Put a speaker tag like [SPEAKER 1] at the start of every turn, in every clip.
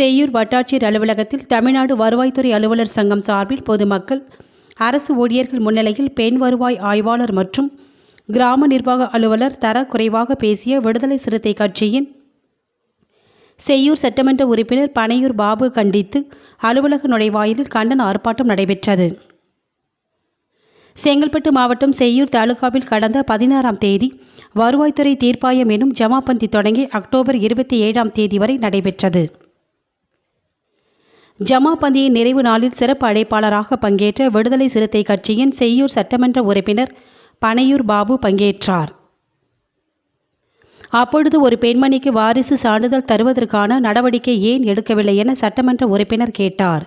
[SPEAKER 1] செய்யூர் வட்டாட்சியர் அலுவலகத்தில் தமிழ்நாடு வருவாய்த்துறை அலுவலர் சங்கம் சார்பில் பொதுமக்கள் அரசு ஊழியர்கள் முன்னிலையில் பெண் வருவாய் ஆய்வாளர் மற்றும் கிராம நிர்வாக அலுவலர் தர குறைவாக பேசிய விடுதலை சிறுத்தை கட்சியின் செய்யூர் சட்டமன்ற உறுப்பினர் பனையூர் பாபு கண்டித்து அலுவலக நுழைவாயிலில் கண்டன ஆர்ப்பாட்டம் நடைபெற்றது. செங்கல்பட்டு மாவட்டம் செய்யூர் தாலுகாவில் கடந்த பதினாறாம் தேதி வருவாய்த்துறை தீர்ப்பாயம் எனும் ஜமாபந்தி தொடங்கி அக்டோபர் இருபத்தி ஏழாம் தேதி வரை நடைபெற்றது. ஜமாபந்தியின் நிறைவு நாளில் சிறப்பு அழைப்பாளராக பங்கேற்ற விடுதலை சிறுத்தை கட்சியின் செய்யூர் சட்டமன்ற உறுப்பினர் பனையூர் பாபு பங்கேற்றார். அப்பொழுது ஒரு பெண்மணிக்கு வாரிசு சான்றிதழ் தருவதற்கான நடவடிக்கை ஏன் எடுக்கவில்லை என சட்டமன்ற உறுப்பினர் கேட்டார்.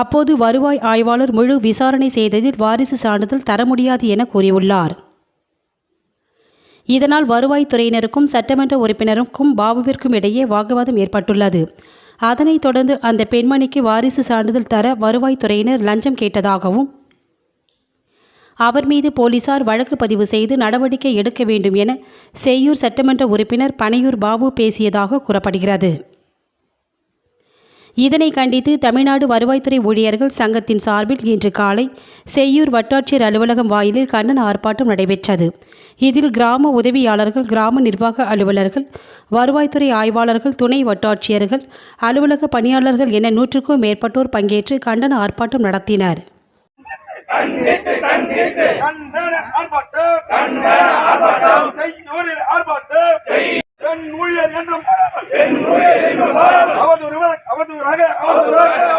[SPEAKER 1] அப்போது வருவாய் ஆய்வாளர் முழு விசாரணை செய்ததில் வாரிசு சான்றிதழ் தர முடியாது என கூறியுள்ளார். இதனால் வருவாய்த்துறையினருக்கும் சட்டமன்ற உறுப்பினருக்கும் பாபுவிற்கும் இடையே வாக்குவாதம் ஏற்பட்டுள்ளது. அதனைத் தொடர்ந்து அந்த பெண்மணிக்கு வாரிசு சான்றிதழ் தர வருவாய்த்துறையினர் லஞ்சம் கேட்டதாகவும் அவர் மீது போலீசார் வழக்கு பதிவு செய்து நடவடிக்கை எடுக்க வேண்டும் என செய்யூர் சட்டமன்ற உறுப்பினர் பனையூர் பாபு பேசியதாக கூறப்படுகிறது. இதனை கண்டித்து தமிழ்நாடு வருவாய்த்துறை ஊழியர்கள் சங்கத்தின் சார்பில் இன்று காலை செய்யூர் வட்டாட்சியர் அலுவலகம் வாயிலில் கண்டன ஆர்ப்பாட்டம் நடைபெற்றது. இதில் கிராம உதவியாளர்கள் கிராம நிர்வாக அலுவலர்கள் வருவாய்த்துறை ஆய்வாளர்கள் துணை வட்டாட்சியர்கள் அலுவலக பணியாளர்கள் என நூற்றுக்கும் மேற்பட்டோர் பங்கேற்று கண்டன ஆர்ப்பாட்டம் நடத்தினர்.
[SPEAKER 2] அவதூறாக அவதூறாக